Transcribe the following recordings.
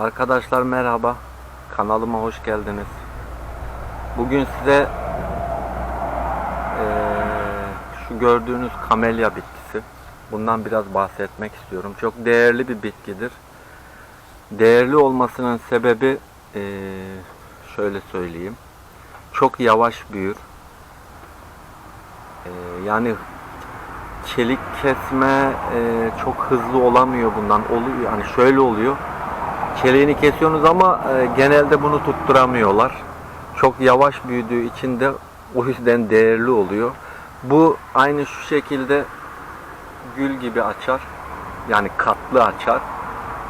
Arkadaşlar merhaba. Kanalıma hoş geldiniz. Bugün size eee, şu gördüğünüz kamelya bitkisi. Bundan biraz bahsetmek istiyorum. Çok değerli bir bitkidir. Değerli olmasının sebebi eee, şöyle söyleyeyim. Çok yavaş büyür. Eee, yani çelik kesme eee, çok hızlı olamıyor bundan. Oluyor yani şöyle oluyor. Çeliğini kesiyorsunuz ama e, genelde bunu tutturamıyorlar. Çok yavaş büyüdüğü için de o yüzden değerli oluyor. Bu aynı şu şekilde gül gibi açar. Yani katlı açar.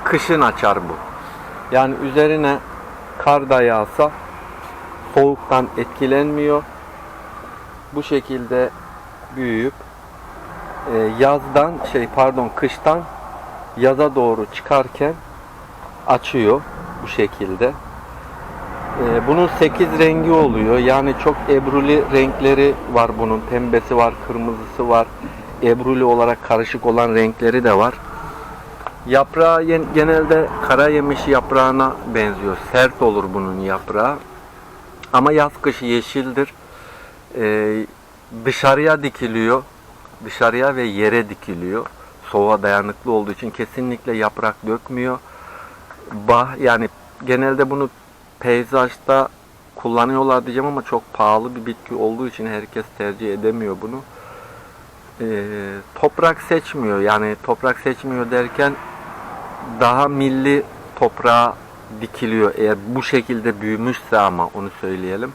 Kışın açar bu. Yani üzerine kar da yağsa soğuktan etkilenmiyor. Bu şekilde büyüyüp e, yazdan şey pardon kıştan yaza doğru çıkarken açıyor bu şekilde. Ee, bunun 8 rengi oluyor. Yani çok ebruli renkleri var bunun. Pembesi var, kırmızısı var. Ebruli olarak karışık olan renkleri de var. Yaprağı genelde kara yemiş yaprağına benziyor. Sert olur bunun yaprağı. Ama yaz kışı yeşildir. Ee, dışarıya dikiliyor. Dışarıya ve yere dikiliyor. Soğuğa dayanıklı olduğu için kesinlikle yaprak dökmüyor bah yani genelde bunu peyzajda kullanıyorlar diyeceğim ama çok pahalı bir bitki olduğu için herkes tercih edemiyor bunu. Ee, toprak seçmiyor yani toprak seçmiyor derken daha milli toprağa dikiliyor eğer bu şekilde büyümüşse ama onu söyleyelim.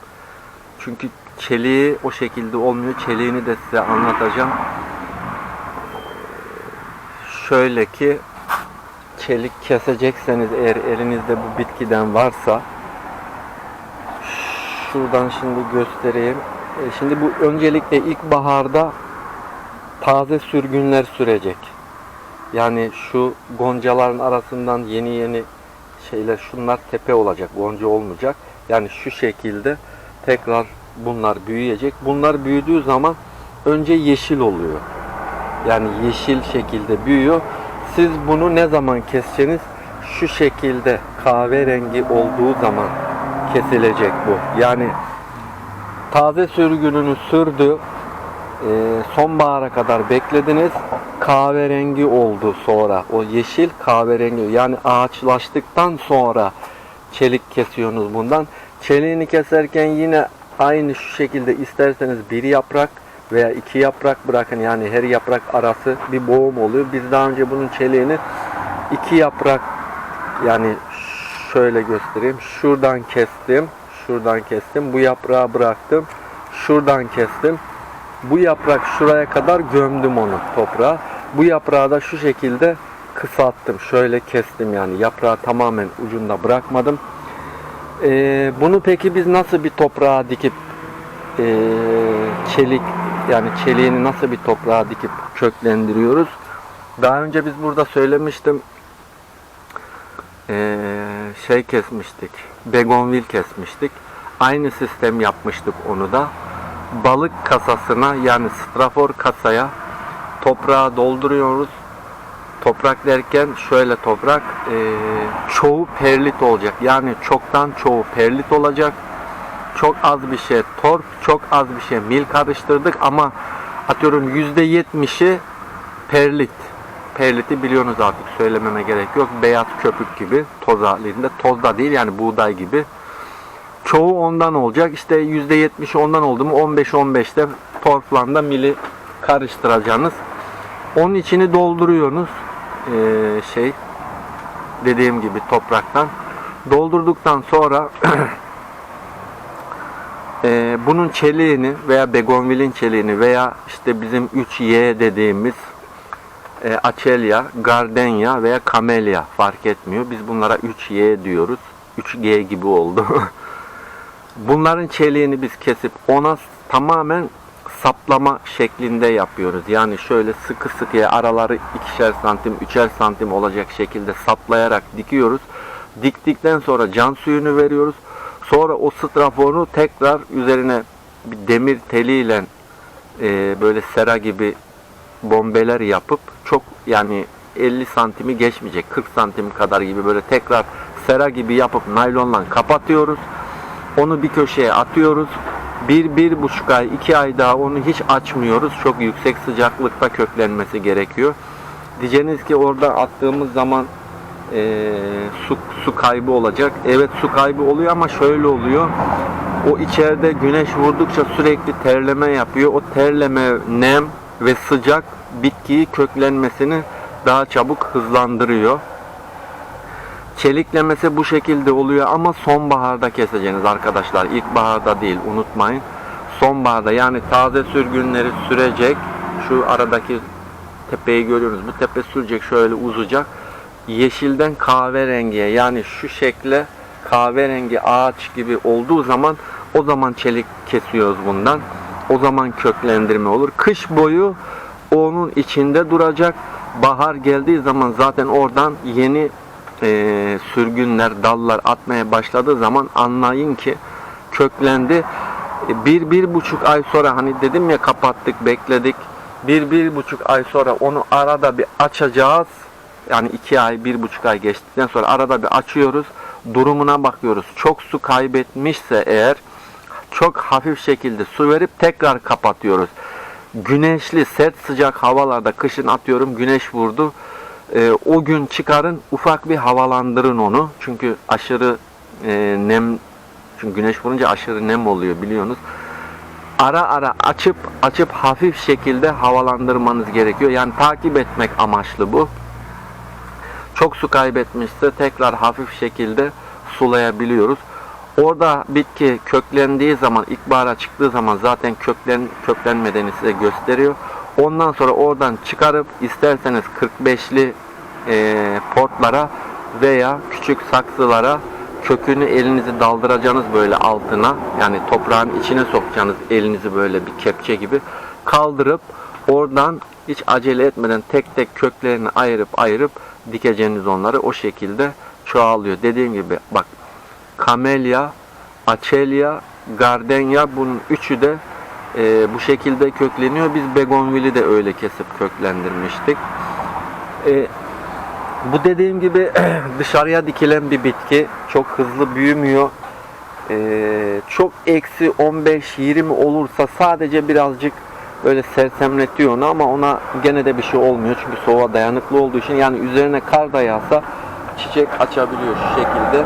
Çünkü çeliği o şekilde olmuyor. Çeliğini de size anlatacağım. Şöyle ki çelik kesecekseniz eğer elinizde bu bitkiden varsa şuradan şimdi göstereyim. E, Şimdi bu öncelikle ilkbaharda taze sürgünler sürecek. Yani şu goncaların arasından yeni yeni şeyler şunlar tepe olacak. Gonca olmayacak. Yani şu şekilde tekrar bunlar büyüyecek. Bunlar büyüdüğü zaman önce yeşil oluyor. Yani yeşil şekilde büyüyor. Siz bunu ne zaman keseceğiniz? Şu şekilde kahverengi olduğu zaman kesilecek bu. Yani taze sürgününü sürdü. e, sonbahara kadar beklediniz. Kahverengi oldu sonra. O yeşil kahverengi. Yani ağaçlaştıktan sonra çelik kesiyorsunuz bundan. Çeliğini keserken yine aynı şu şekilde isterseniz bir yaprak veya iki yaprak bırakın yani her yaprak arası bir boğum oluyor. Biz daha önce bunun çeliğini iki yaprak yani şöyle göstereyim. Şuradan kestim. Şuradan kestim. Bu yaprağı bıraktım. Şuradan kestim. Bu yaprak şuraya kadar gömdüm onu toprağa. Bu yaprağı da şu şekilde kısalttım. Şöyle kestim yani. Yaprağı tamamen ucunda bırakmadım. Ee, bunu peki biz nasıl bir toprağa dikip ee, çelik yani çeliğini nasıl bir toprağa dikip köklendiriyoruz? Daha önce biz burada söylemiştim. Ee, şey kesmiştik. Begonvil kesmiştik. Aynı sistem yapmıştık onu da. Balık kasasına yani strafor kasaya toprağı dolduruyoruz. Toprak derken şöyle toprak ee, çoğu perlit olacak. Yani çoktan çoğu perlit olacak çok az bir şey torf, çok az bir şey mil karıştırdık ama atıyorum yüzde yetmişi perlit. Perliti biliyorsunuz artık söylememe gerek yok. Beyaz köpük gibi toz halinde. Toz da değil yani buğday gibi. Çoğu ondan olacak. İşte yüzde yetmiş ondan oldu mu 15-15'te torflanda mili karıştıracaksınız. Onun içini dolduruyorsunuz. Ee, şey dediğim gibi topraktan. Doldurduktan sonra Ee, bunun çeliğini veya begonvilin çeliğini veya işte bizim 3Y dediğimiz e, açelya, gardenya veya kamelya fark etmiyor. Biz bunlara 3Y diyoruz. 3G gibi oldu. Bunların çeliğini biz kesip ona tamamen saplama şeklinde yapıyoruz. Yani şöyle sıkı sıkıya araları ikişer santim, üçer santim olacak şekilde saplayarak dikiyoruz. Diktikten sonra can suyunu veriyoruz. Sonra o straforunu tekrar üzerine bir demir teliyle e, böyle sera gibi bombeler yapıp çok yani 50 santimi geçmeyecek 40 santim kadar gibi böyle tekrar sera gibi yapıp naylonla kapatıyoruz. Onu bir köşeye atıyoruz. Bir, bir buçuk ay, iki ay daha onu hiç açmıyoruz. Çok yüksek sıcaklıkta köklenmesi gerekiyor. Diyeceğiniz ki orada attığımız zaman eee, su, su kaybı olacak. Evet su kaybı oluyor ama şöyle oluyor. O içeride güneş vurdukça sürekli terleme yapıyor. O terleme, nem ve sıcak bitkiyi köklenmesini daha çabuk hızlandırıyor. Çeliklemesi bu şekilde oluyor ama sonbaharda keseceğiniz arkadaşlar. İlkbaharda değil unutmayın. Sonbaharda yani taze sürgünleri sürecek. Şu aradaki tepeyi görüyoruz. Bu tepe sürecek şöyle uzayacak. Yeşilden kahverengiye yani şu şekle kahverengi ağaç gibi olduğu zaman o zaman çelik kesiyoruz bundan. O zaman köklendirme olur. Kış boyu onun içinde duracak. Bahar geldiği zaman zaten oradan yeni e, sürgünler, dallar atmaya başladığı zaman anlayın ki köklendi. E, Bir, bir buçuk ay sonra hani dedim ya kapattık, bekledik. Bir, bir buçuk ay sonra onu arada bir açacağız. Yani iki ay, bir buçuk ay geçtikten sonra arada bir açıyoruz. Durumuna bakıyoruz. Çok su kaybetmişse eğer çok hafif şekilde su verip tekrar kapatıyoruz. Güneşli, sert sıcak havalarda kışın atıyorum güneş vurdu. Ee, o gün çıkarın ufak bir havalandırın onu. Çünkü aşırı e, nem çünkü güneş vurunca aşırı nem oluyor biliyorsunuz. Ara ara açıp açıp hafif şekilde havalandırmanız gerekiyor. Yani takip etmek amaçlı bu. Çok su kaybetmişse tekrar hafif şekilde sulayabiliyoruz. Orada bitki köklendiği zaman, ilkbahara çıktığı zaman zaten köklen, köklenmediğini size gösteriyor. Ondan sonra oradan çıkarıp isterseniz 45'li e, potlara veya küçük saksılara kökünü elinizi daldıracağınız böyle altına yani toprağın içine sokacağınız elinizi böyle bir kepçe gibi kaldırıp oradan hiç acele etmeden tek tek köklerini ayırıp ayırıp dikeceğiniz onları o şekilde çoğalıyor. Dediğim gibi bak kamelya, açelya, gardenya bunun üçü de e, bu şekilde kökleniyor. Biz begonvili de öyle kesip köklendirmiştik. E, bu dediğim gibi dışarıya dikilen bir bitki. Çok hızlı büyümüyor. E, çok eksi 15-20 olursa sadece birazcık öyle sersemletiyor onu ama ona gene de bir şey olmuyor. Çünkü soğuğa dayanıklı olduğu için yani üzerine kar da yağsa çiçek açabiliyor şu şekilde.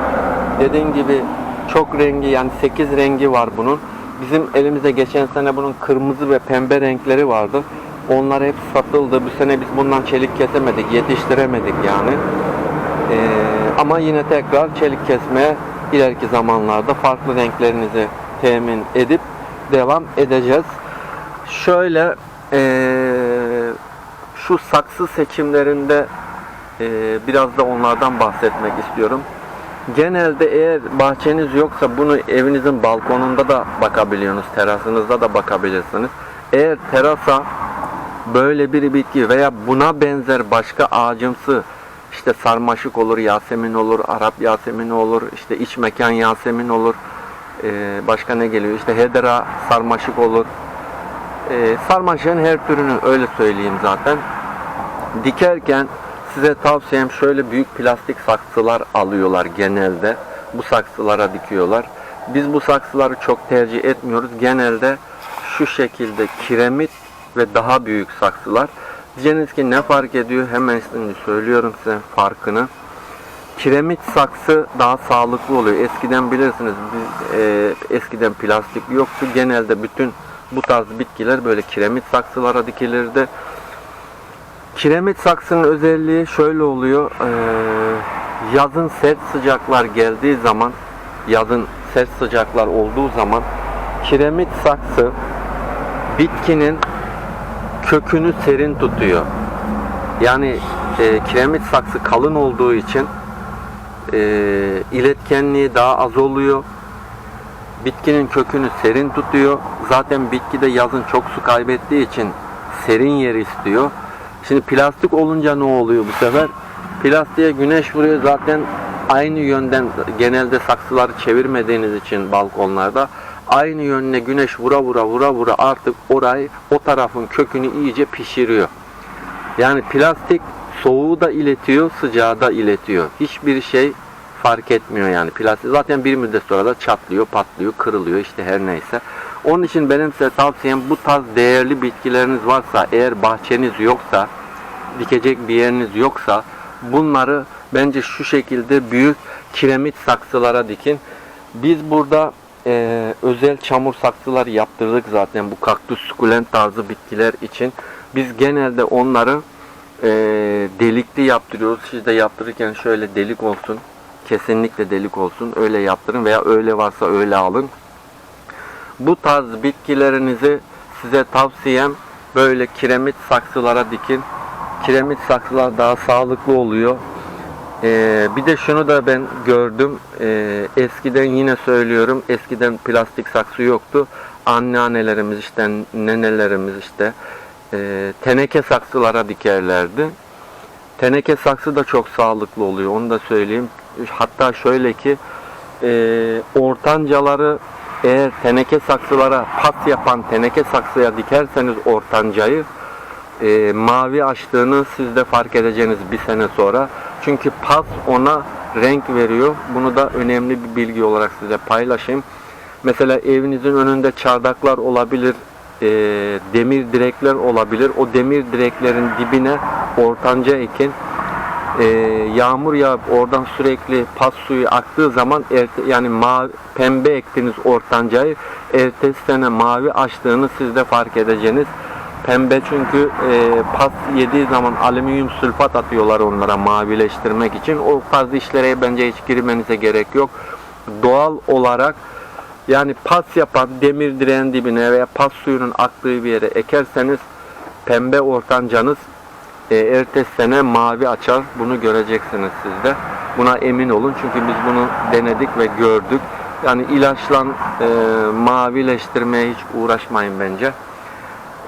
Dediğim gibi çok rengi yani 8 rengi var bunun. Bizim elimizde geçen sene bunun kırmızı ve pembe renkleri vardı. Onlar hep satıldı. Bu sene biz bundan çelik kesemedik, yetiştiremedik yani. Ee, ama yine tekrar çelik kesmeye ileriki zamanlarda farklı renklerinizi temin edip devam edeceğiz. Şöyle ee, şu saksı seçimlerinde ee, biraz da onlardan bahsetmek istiyorum. Genelde eğer bahçeniz yoksa bunu evinizin balkonunda da bakabiliyorsunuz, terasınızda da bakabilirsiniz. Eğer terasa böyle bir bitki veya buna benzer başka ağacımsı işte sarmaşık olur, yasemin olur, Arap yasemini olur, işte iç mekan yasemin olur. Ee, başka ne geliyor? İşte hedera sarmaşık olur. Ee, sarmaşığın her türünü öyle söyleyeyim zaten. Dikerken Size tavsiyem şöyle büyük plastik saksılar alıyorlar genelde. Bu saksılara dikiyorlar. Biz bu saksıları çok tercih etmiyoruz. Genelde şu şekilde kiremit ve daha büyük saksılar. Diyeceğiniz ki ne fark ediyor? Hemen şimdi söylüyorum size farkını. Kiremit saksı daha sağlıklı oluyor. Eskiden bilirsiniz biz e, eskiden plastik yoktu. Genelde bütün bu tarz bitkiler böyle kiremit saksılara dikilirdi. Kiremit saksının özelliği şöyle oluyor. Yazın sert sıcaklar geldiği zaman, yazın sert sıcaklar olduğu zaman kiremit saksı bitkinin kökünü serin tutuyor. Yani e, kiremit saksı kalın olduğu için e, iletkenliği daha az oluyor. Bitkinin kökünü serin tutuyor. Zaten bitki de yazın çok su kaybettiği için serin yer istiyor. Şimdi plastik olunca ne oluyor bu sefer? Plastiğe güneş vuruyor zaten aynı yönden genelde saksıları çevirmediğiniz için balkonlarda aynı yönüne güneş vura vura vura vura artık orayı o tarafın kökünü iyice pişiriyor. Yani plastik soğuğu da iletiyor, sıcağı da iletiyor. Hiçbir şey fark etmiyor yani. Plastik zaten bir müddet sonra da çatlıyor, patlıyor, kırılıyor işte her neyse. Onun için benim size tavsiyem bu tarz değerli bitkileriniz varsa, eğer bahçeniz yoksa, dikecek bir yeriniz yoksa bunları bence şu şekilde büyük kiremit saksılara dikin. Biz burada e, özel çamur saksılar yaptırdık zaten bu kaktüs sukulent tarzı bitkiler için. Biz genelde onları e, delikli yaptırıyoruz. Siz de yaptırırken şöyle delik olsun. Kesinlikle delik olsun. Öyle yaptırın veya öyle varsa öyle alın. Bu tarz bitkilerinizi size tavsiyem böyle kiremit saksılara dikin. Kiremit saksılar daha sağlıklı oluyor. Ee, bir de şunu da ben gördüm. Ee, eskiden yine söylüyorum. Eskiden plastik saksı yoktu. Anneannelerimiz işte nenelerimiz işte e, teneke saksılara dikerlerdi. Teneke saksı da çok sağlıklı oluyor. Onu da söyleyeyim. Hatta şöyle ki e, ortancaları eğer teneke saksılara pas yapan teneke saksıya dikerseniz ortancayı e, mavi açtığını siz de fark edeceğiniz bir sene sonra. Çünkü pas ona renk veriyor. Bunu da önemli bir bilgi olarak size paylaşayım. Mesela evinizin önünde çardaklar olabilir, e, demir direkler olabilir. O demir direklerin dibine ortanca ekin. E, yağmur yağıp oradan sürekli pas suyu aktığı zaman erte, yani mavi, pembe ektiğiniz ortancayı ertesi sene mavi açtığını siz de fark edeceğiniz. Pembe çünkü e, pas yediği zaman alüminyum sülfat atıyorlar onlara mavileştirmek için. O tarz işlere bence hiç girmenize gerek yok. Doğal olarak yani pas yapan demir direğin dibine veya pas suyunun aktığı bir yere ekerseniz pembe ortancanız e, ertesi sene mavi açar. Bunu göreceksiniz siz de. Buna emin olun çünkü biz bunu denedik ve gördük. Yani ilaçla e, mavileştirmeye hiç uğraşmayın bence.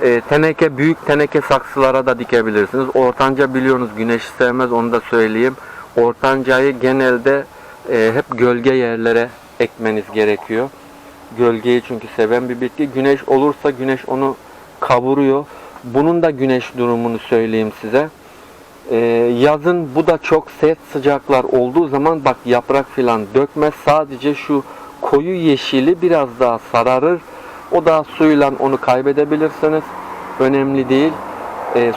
E, teneke büyük teneke saksılara da dikebilirsiniz. Ortanca biliyorsunuz güneşi sevmez onu da söyleyeyim. Ortancayı genelde e, hep gölge yerlere ekmeniz gerekiyor. Gölgeyi çünkü seven bir bitki. Güneş olursa güneş onu kavuruyor. Bunun da güneş durumunu söyleyeyim size. E, yazın bu da çok sert sıcaklar olduğu zaman bak yaprak filan dökmez. Sadece şu koyu yeşili biraz daha sararır. O da suyla onu kaybedebilirsiniz. Önemli değil. E, e,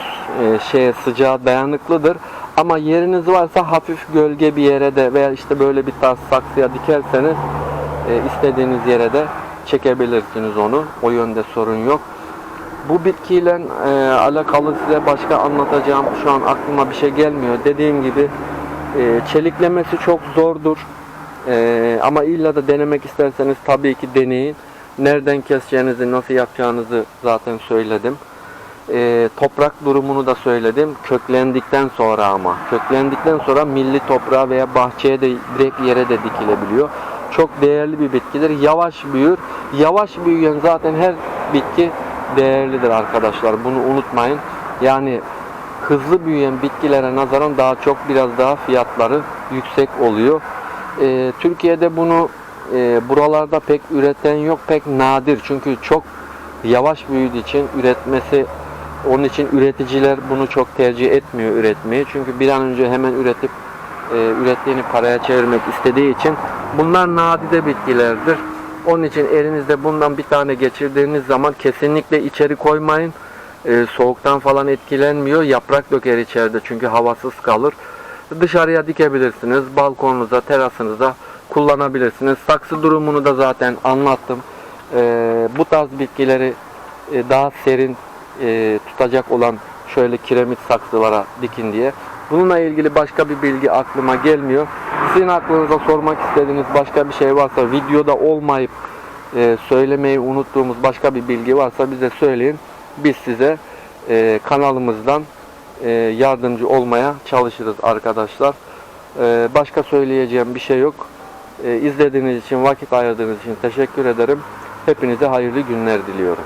şeye sıcağa dayanıklıdır. Ama yeriniz varsa hafif gölge bir yere de veya işte böyle bir tarz saksıya dikerseniz e, istediğiniz yere de çekebilirsiniz onu. O yönde sorun yok. Bu bitkiyle e, alakalı size başka anlatacağım şu an aklıma bir şey gelmiyor. Dediğim gibi e, çeliklemesi çok zordur. E, ama illa da denemek isterseniz tabii ki deneyin. Nereden keseceğinizi, nasıl yapacağınızı zaten söyledim. E, toprak durumunu da söyledim. Köklendikten sonra ama. Köklendikten sonra milli toprağa veya bahçeye de direkt yere de dikilebiliyor. Çok değerli bir bitkidir. Yavaş büyür. Yavaş büyüyen zaten her bitki değerlidir arkadaşlar. Bunu unutmayın. Yani hızlı büyüyen bitkilere nazaran daha çok biraz daha fiyatları yüksek oluyor. E, Türkiye'de bunu e, buralarda pek üreten yok, pek nadir. Çünkü çok yavaş büyüdüğü için üretmesi onun için üreticiler bunu çok tercih etmiyor üretmeyi. Çünkü bir an önce hemen üretip e, ürettiğini paraya çevirmek istediği için bunlar nadide bitkilerdir. Onun için elinizde bundan bir tane geçirdiğiniz zaman kesinlikle içeri koymayın. E, soğuktan falan etkilenmiyor. Yaprak döker içeride çünkü havasız kalır. Dışarıya dikebilirsiniz. Balkonunuza, terasınıza kullanabilirsiniz. Saksı durumunu da zaten anlattım. E, bu tarz bitkileri e, daha serin e, tutacak olan şöyle kiremit saksılara dikin diye. Bununla ilgili başka bir bilgi aklıma gelmiyor. Sizin aklınıza sormak istediğiniz başka bir şey varsa videoda olmayıp e, söylemeyi unuttuğumuz başka bir bilgi varsa bize söyleyin. Biz size e, kanalımızdan e, yardımcı olmaya çalışırız arkadaşlar. E, başka söyleyeceğim bir şey yok. E, izlediğiniz için, vakit ayırdığınız için teşekkür ederim. Hepinize hayırlı günler diliyorum.